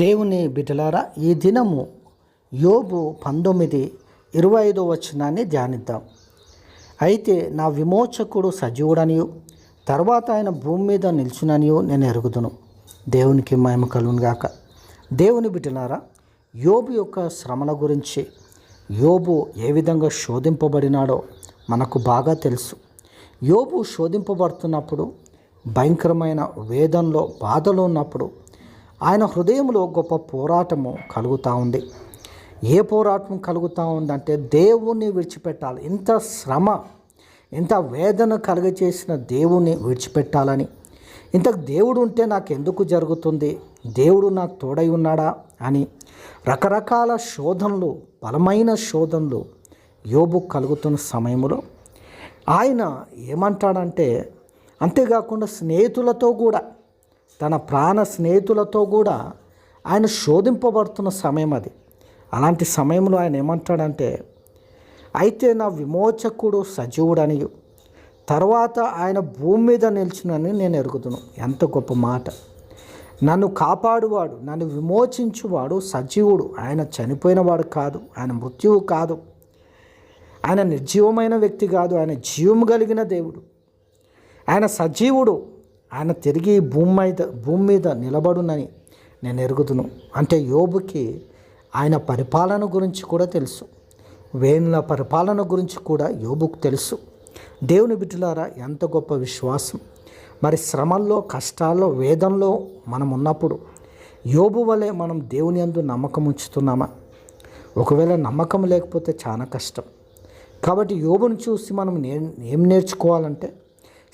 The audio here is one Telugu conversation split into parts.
దేవుని బిడ్డలారా ఈ దినము యోబు పంతొమ్మిది ఇరవై ఐదో వచనాన్ని ధ్యానిద్దాం. అయితే నా విమోచకుడు సజీవుడనియు తర్వాత ఆయన భూమి మీద నిల్చుననియు నేను ఎరుగుదును. దేవునికి మహిమ కలుగునుగాక దేవుని బిడ్డలారా యోబు యొక్క శ్రమల గురించి యోబు ఏ విధంగా శోధింపబడినాడో మనకు బాగా తెలుసు. యోబు శోధింపబడుతున్నప్పుడు భయంకరమైన వేదంలో బాధలో ఉన్నప్పుడు ఆయన హృదయంలో గొప్ప పోరాటము కలుగుతూ ఉంది. ఏ పోరాటం కలుగుతూ ఉందంటే దేవుణ్ణి విడిచిపెట్టాలి. ఇంత శ్రమ ఇంత వేదన కలుగచేసిన దేవుణ్ణి విడిచిపెట్టాలని. ఇంత దేవుడు ఉంటే నాకు ఎందుకు జరుగుతుంది? దేవుడు నాకు తోడై ఉన్నాడా అని. రకరకాల శోధనలు బలమైన శోధనలు యోబు కలుగుతున్న సమయంలో ఆయన ఏమంటాడంటే అంతేకాకుండా స్నేహితులతో కూడా తన ప్రాణ స్నేహితులతో కూడా ఆయన శోధింపబడుతున్న సమయం అది. అలాంటి సమయంలో ఆయన ఏమంటాడంటే అయితే నా విమోచకుడు సజీవుడనియు తర్వాత ఆయన భూమి మీద నిలిచినని నేను ఎరుగుదును. ఎంత గొప్ప మాట. నన్ను కాపాడువాడు నన్ను విమోచించువాడు సజీవుడు. ఆయన చనిపోయినవాడు కాదు ఆయన మృత్యువు కాదు. ఆయన నిర్జీవమైన వ్యక్తి కాదు. ఆయన జీవం కలిగిన దేవుడు. ఆయన సజీవుడు. ఆయన తిరిగి భూమి మీద భూమి మీద నిలబడునని నేను ఎరుగుదును. అంటే యోబుకి ఆయన పరిపాలన గురించి కూడా తెలుసు. వేణుల పరిపాలన గురించి కూడా యోబుకు తెలుసు. దేవుని బిడ్డలారా ఎంత గొప్ప విశ్వాసం. మరి శ్రమల్లో కష్టాల్లో వేదంలో మనం ఉన్నప్పుడు యోబు వలె మనం దేవుని అందు నమ్మకం ఉంచుతున్నామా? ఒకవేళ నమ్మకం లేకపోతే చాలా కష్టం. కాబట్టి యోబును చూసి మనం నే ఏం నేర్చుకోవాలంటే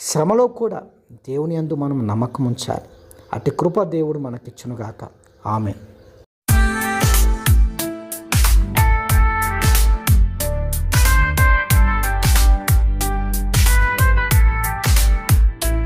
శ్రమలో కూడా దేవుని అందు మనం నమ్మకం ఉంచాలి అటు కృప దేవుడు మనకిచ్చునుగాక. ఆమె